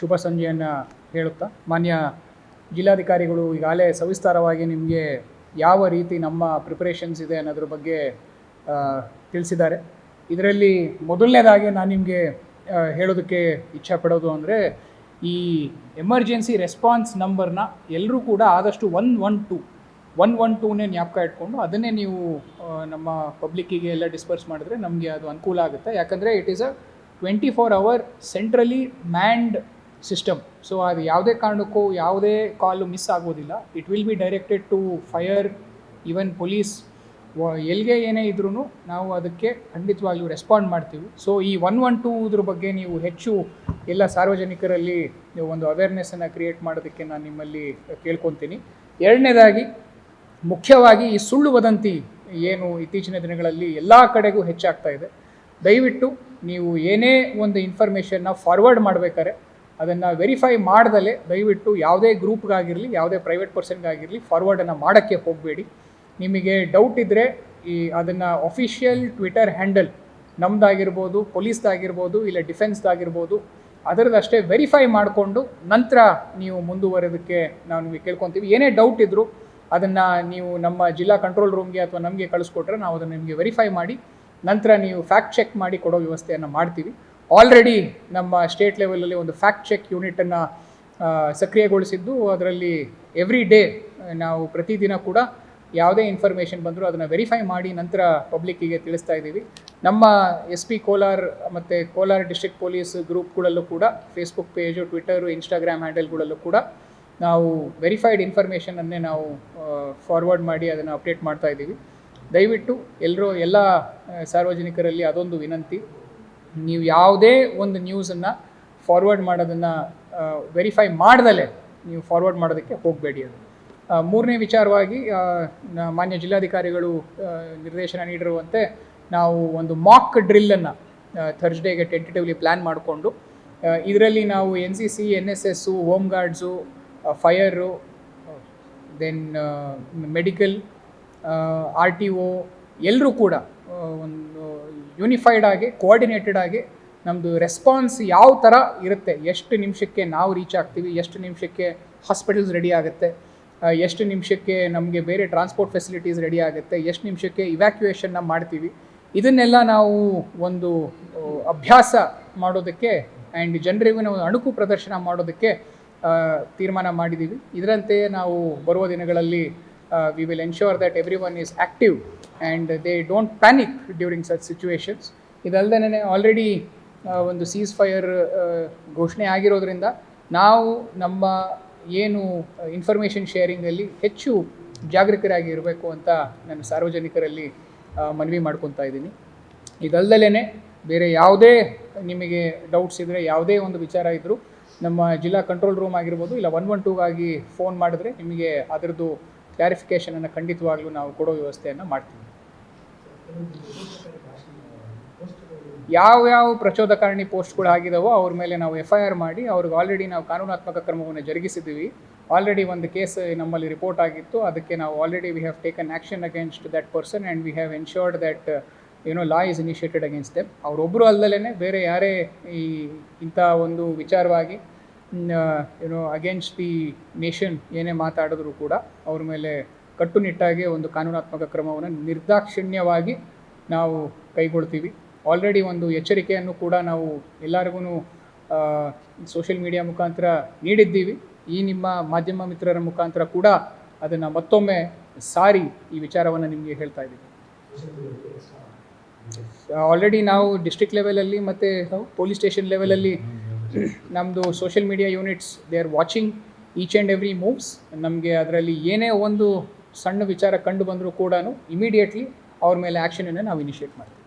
ಶುಭ ಸಂಜೆಯನ್ನು ಹೇಳುತ್ತಾ, ಮಾನ್ಯ ಜಿಲ್ಲಾಧಿಕಾರಿಗಳು ಈಗಾಗಲೇ ಸವಿಸ್ತಾರವಾಗಿ ನಿಮಗೆ ಯಾವ ರೀತಿ ನಮ್ಮ ಪ್ರಿಪರೇಷನ್ಸ್ ಇದೆ ಅನ್ನೋದ್ರ ಬಗ್ಗೆ ತಿಳಿಸಿದ್ದಾರೆ. ಇದರಲ್ಲಿ ಮೊದಲನೇದಾಗಿ ನಾನು ನಿಮಗೆ ಹೇಳೋದಕ್ಕೆ ಇಚ್ಛೆ ಪಡೋದು ಅಂದರೆ, ಈ ಎಮರ್ಜೆನ್ಸಿ ರೆಸ್ಪಾನ್ಸ್ ನಂಬರ್ನ ಎಲ್ಲರೂ ಕೂಡ ಆದಷ್ಟು one one two one one ಟೂನೇ ಜ್ಞಾಪಕ ಇಟ್ಕೊಂಡು ಅದನ್ನೇ ನೀವು ನಮ್ಮ ಪಬ್ಲಿಕ್ಕಿಗೆ ಎಲ್ಲ ಡಿಸ್ಪರ್ಸ್ ಮಾಡಿದ್ರೆ ನಮಗೆ ಅದು ಅನುಕೂಲ ಆಗುತ್ತೆ. ಯಾಕಂದರೆ it is a twenty four hour centrally manned system so ಅದು ಯಾವುದೇ ಕಾರಣಕ್ಕೂ ಯಾವುದೇ ಕಾಲು ಮಿಸ್ ಆಗೋದಿಲ್ಲ it will be directed to fire even police ಎಲ್ಲಿಗೆ ಏನೇ ಇದ್ರೂ ನಾವು ಅದಕ್ಕೆ ಖಂಡಿತವಾಗಿಯೂ ರೆಸ್ಪಾಂಡ್ ಮಾಡ್ತೀವಿ. ಸೊ ಈ ಒನ್ ಒನ್ ಟೂ ಇದ್ರ ಬಗ್ಗೆ ನೀವು ಹೆಚ್ಚು ಎಲ್ಲ ಸಾರ್ವಜನಿಕರಲ್ಲಿ ಒಂದು ಅವೇರ್ನೆಸ್ಸನ್ನು ಕ್ರಿಯೇಟ್ ಮಾಡೋದಕ್ಕೆ ನಾನು ನಿಮ್ಮಲ್ಲಿ ಕೇಳ್ಕೊತೀನಿ. ಎರಡನೇದಾಗಿ, ಮುಖ್ಯವಾಗಿ ಈ ಸುಳ್ಳು ವದಂತಿ ಏನು ಇತ್ತೀಚಿನ ದಿನಗಳಲ್ಲಿ ಎಲ್ಲ ಕಡೆಗೂ ಹೆಚ್ಚಾಗ್ತಾ ಇದೆ. ದಯವಿಟ್ಟು ನೀವು ಏನೇ ಒಂದು ಇನ್ಫಾರ್ಮೇಷನ್ನ ಫಾರ್ವರ್ಡ್ ಮಾಡಬೇಕಾದ್ರೆ ಅದನ್ನು ವೆರಿಫೈ ಮಾಡ್ದಲೇ ದಯವಿಟ್ಟು ಯಾವುದೇ ಗ್ರೂಪ್ಗಾಗಿರಲಿ ಯಾವುದೇ ಪ್ರೈವೇಟ್ ಪರ್ಸನ್ಗಾಗಿರಲಿ ಫಾರ್ವರ್ಡನ್ನು ಮಾಡೋಕ್ಕೆ ಹೋಗಬೇಡಿ. ನಿಮಗೆ ಡೌಟ್ ಇದ್ದರೆ ಈ ಅದನ್ನು ಅಫಿಷಿಯಲ್ ಟ್ವಿಟರ್ ಹ್ಯಾಂಡಲ್ ನಮ್ಮದಾಗಿರ್ಬೋದು ಪೊಲೀಸ್ದಾಗಿರ್ಬೋದು ಇಲ್ಲ ಡಿಫೆನ್ಸ್ದಾಗಿರ್ಬೋದು ಅದರದಷ್ಟೇ ವೆರಿಫೈ ಮಾಡಿಕೊಂಡು ನಂತರ ನೀವು ಮುಂದುವರೆಯೋದಕ್ಕೆ ನಾವು ನಿಮಗೆ ಕೇಳ್ಕೊತೀವಿ. ಏನೇ ಡೌಟ್ ಇದ್ದರೂ ಅದನ್ನು ನೀವು ನಮ್ಮ ಜಿಲ್ಲಾ ಕಂಟ್ರೋಲ್ ರೂಮ್ಗೆ ಅಥವಾ ನಮಗೆ ಕಳಿಸ್ಕೊಟ್ರೆ ನಾವು ಅದನ್ನು ನಿಮಗೆ ವೆರಿಫೈ ಮಾಡಿ, ನಂತರ ನೀವು ಫ್ಯಾಕ್ಟ್ ಚೆಕ್ ಮಾಡಿ ಕೊಡೋ ವ್ಯವಸ್ಥೆಯನ್ನು ಮಾಡ್ತೀವಿ. ಆಲ್ರೆಡಿ ನಮ್ಮ ಸ್ಟೇಟ್ ಲೆವೆಲಲ್ಲಿ ಒಂದು ಫ್ಯಾಕ್ಟ್ ಚೆಕ್ ಯೂನಿಟನ್ನು ಸಕ್ರಿಯಗೊಳಿಸಿದ್ದು. ಅದರಲ್ಲಿ ಎವ್ರಿ ಡೇ ನಾವು ಪ್ರತಿದಿನ ಕೂಡ ಯಾವುದೇ ಇನ್ಫಾರ್ಮೇಷನ್ ಬಂದರೂ ಅದನ್ನು ವೆರಿಫೈ ಮಾಡಿ ನಂತರ ಪಬ್ಲಿಕ್ಕಿಗೆ ತಿಳಿಸ್ತಾ ಇದ್ದೀವಿ. ನಮ್ಮ ಎಸ್ ಪಿ ಕೋಲಾರ್ ಮತ್ತು ಕೋಲಾರ ಡಿಸ್ಟ್ರಿಕ್ಟ್ ಪೊಲೀಸ್ ಗ್ರೂಪ್ಗಳಲ್ಲೂ ಕೂಡ ಫೇಸ್ಬುಕ್ ಪೇಜು ಟ್ವಿಟರು ಇನ್ಸ್ಟಾಗ್ರಾಮ್ ಹ್ಯಾಂಡಲ್ಗಳಲ್ಲೂ ಕೂಡ ನಾವು ವೆರಿಫೈಡ್ ಇನ್ಫಾರ್ಮೇಷನನ್ನೇ ನಾವು ಫಾರ್ವರ್ಡ್ ಮಾಡಿ ಅದನ್ನು ಅಪ್ಡೇಟ್ ಮಾಡ್ತಾ ಇದ್ದೀವಿ. ದಯವಿಟ್ಟು ಎಲ್ಲರೂ ಎಲ್ಲ ಸಾರ್ವಜನಿಕರಲ್ಲಿ ಅದೊಂದು ವಿನಂತಿ. ನೀವು ಯಾವುದೇ ಒಂದು ನ್ಯೂಸನ್ನು ಫಾರ್ವರ್ಡ್ ಮಾಡೋದನ್ನು ವೆರಿಫೈ ಮಾಡ್ದಲೇ ನೀವು ಫಾರ್ವರ್ಡ್ ಮಾಡೋದಕ್ಕೆ ಹೋಗಬೇಡಿ ಅದು. ಮೂರನೇ ವಿಚಾರವಾಗಿ ಮಾನ್ಯ ಜಿಲ್ಲಾಧಿಕಾರಿಗಳು ನಿರ್ದೇಶನ ನೀಡಿರುವಂತೆ ನಾವು ಒಂದು ಮಾಕ್ ಡ್ರಿಲ್ಲನ್ನು ಥರ್ಸ್ಡೇಗೆ ಟೆಂಟೇಟಿವ್ಲಿ ಪ್ಲ್ಯಾನ್ ಮಾಡಿಕೊಂಡು ಇದರಲ್ಲಿ ನಾವು N C C N S S home guards fire then medical R T O ಎಲ್ಲರೂ ಕೂಡ ಒಂದು ಯೂನಿಫೈಡ್ ಆಗಿ ಕೋಆರ್ಡಿನೇಟೆಡ್ ಆಗಿ ನಮ್ಮದು ರೆಸ್ಪಾನ್ಸ್ ಯಾವ ಥರ ಇರುತ್ತೆ? ಎಷ್ಟು ನಿಮಿಷಕ್ಕೆ ನಾವು ರೀಚ್ ಆಗ್ತೀವಿ? ಎಷ್ಟು ನಿಮಿಷಕ್ಕೆ ಹಾಸ್ಪಿಟಲ್ಸ್ ರೆಡಿ ಆಗುತ್ತೆ? ಎಷ್ಟು ನಿಮಿಷಕ್ಕೆ ನಮಗೆ ಬೇರೆ ಟ್ರಾನ್ಸ್ಪೋರ್ಟ್ ಫೆಸಿಲಿಟೀಸ್ ರೆಡಿ ಆಗುತ್ತೆ? ಎಷ್ಟು ನಿಮಿಷಕ್ಕೆ ಇವ್ಯಾಕ್ಯುಯೇಷನ್ನ ಮಾಡ್ತೀವಿ? ಇದನ್ನೆಲ್ಲ ನಾವು ಒಂದು ಅಭ್ಯಾಸ ಮಾಡೋದಕ್ಕೆ ಆ್ಯಂಡ್ ಜನರಿಗೂ ನಾವು ಅಣುಕು ಪ್ರದರ್ಶನ ಮಾಡೋದಕ್ಕೆ ತೀರ್ಮಾನ ಮಾಡಿದ್ದೀವಿ ಇದರಂತೆಯೇ ನಾವು ಬರುವ ದಿನಗಳಲ್ಲಿ we will will ensure every one is active and they don't panic during such situations ಇದಲ್ಲದೆ ಆಲ್ರೆಡಿ ಒಂದು ಸೀಸ್ ಫೈರ್ ಘೋಷಣೆ ಆಗಿರೋದ್ರಿಂದ ನಾವು ನಮ್ಮ ಏನು ಇನ್ಫಾರ್ಮೇಷನ್ ಶೇರಿಂಗಲ್ಲಿ ಹೆಚ್ಚು ಜಾಗೃತರಾಗಿ ಇರಬೇಕು ಅಂತ ನಾನು ಸಾರ್ವಜನಿಕರಲ್ಲಿ ಮನವಿ ಮಾಡ್ಕೊತಾ ಇದ್ದೀನಿ. ಇದಲ್ದಲೇ ಬೇರೆ ಯಾವುದೇ ನಿಮಗೆ ಡೌಟ್ಸ್ ಇದ್ದರೆ ಯಾವುದೇ ಒಂದು ವಿಚಾರ ಇದ್ದರೂ ನಮ್ಮ ಜಿಲ್ಲಾ ಕಂಟ್ರೋಲ್ ರೂಮ್ ಆಗಿರ್ಬೋದು ಇಲ್ಲ ಒನ್ ಒನ್ ಟೂಗಾಗಿ ಫೋನ್ ಮಾಡಿದ್ರೆ ನಿಮಗೆ ಅದರದ್ದು ಕ್ಲಾರಿಫಿಕೇಷನನ್ನು ಖಂಡಿತವಾಗ್ಲೂ ನಾವು ಕೊಡೋ ವ್ಯವಸ್ಥೆಯನ್ನು ಮಾಡ್ತೀವಿ. ಯಾವ್ಯಾವ ಪ್ರಚೋದಕಾರಣಿ ಪೋಸ್ಟ್ಗಳು ಆಗಿದಾವೋ ಅವ್ರ ಮೇಲೆ ನಾವು ಎಫ್ ಐ ಆರ್ ಮಾಡಿ ಅವ್ರಿಗೆ ಆಲ್ರೆಡಿ ನಾವು ಕಾನೂನಾತ್ಮಕ ಕ್ರಮವನ್ನು ಜರುಗಿಸಿದ್ದೀವಿ ಆಲ್ರೆಡಿ ಒಂದು ಕೇಸ್ ನಮ್ಮಲ್ಲಿ ರಿಪೋರ್ಟ್ ಆಗಿತ್ತು. ಅದಕ್ಕೆ ನಾವು already we have taken action against that person and we have ensured that ಏನೋ law is initiated against them ಅವರೊಬ್ಬರು ಅಲ್ಲದಲೇ ಬೇರೆ ಯಾರೇ ಈ ಇಂಥ ಒಂದು ವಿಚಾರವಾಗಿ ಏನೋ ಅಗೇನ್ಸ್ಟ್ ದಿ ನೇಷನ್ ಏನೇ ಮಾತಾಡಿದ್ರು ಕೂಡ ಅವ್ರ ಮೇಲೆ ಕಟ್ಟುನಿಟ್ಟಾಗಿ ಒಂದು ಕಾನೂನಾತ್ಮಕ ಕ್ರಮವನ್ನು ನಿರ್ದಾಕ್ಷಿಣ್ಯವಾಗಿ ನಾವು ಕೈಗೊಳ್ತೀವಿ. ಆಲ್ರೆಡಿ ಒಂದು ಎಚ್ಚರಿಕೆಯನ್ನು ಕೂಡ ನಾವು ಎಲ್ಲರಿಗೂ ಸೋಷಿಯಲ್ ಮೀಡಿಯಾ ಮುಖಾಂತರ ನೀಡಿದ್ದೀವಿ. ಈ ನಿಮ್ಮ ಮಾಧ್ಯಮ ಮಿತ್ರರ ಮುಖಾಂತರ ಕೂಡ ಅದನ್ನು ಮತ್ತೊಮ್ಮೆ ಸಾರಿ ಈ ವಿಚಾರವನ್ನು ನಿಮಗೆ ಹೇಳ್ತಾ ಇದ್ದೀವಿ ಆಲ್ರೆಡಿ ನಾವು ಡಿಸ್ಟ್ರಿಕ್ಟ್ ಲೆವೆಲಲ್ಲಿ ಮತ್ತು ಪೊಲೀಸ್ ಸ್ಟೇಷನ್ ಲೆವೆಲಲ್ಲಿ ನಮ್ಮದು social media units they are watching each and every moves ನಮಗೆ ಅದರಲ್ಲಿ ಏನೇ ಒಂದು ಸಣ್ಣ ವಿಚಾರ ಕಂಡು ಬಂದರೂ ಕೂಡ ಇಮಿಡಿಯೇಟ್ಲಿ ಅವ್ರ ಮೇಲೆ ಆ್ಯಕ್ಷನನ್ನು ನಾವು ಇನಿಷಿಯೇಟ್ ಮಾಡ್ತೀವಿ.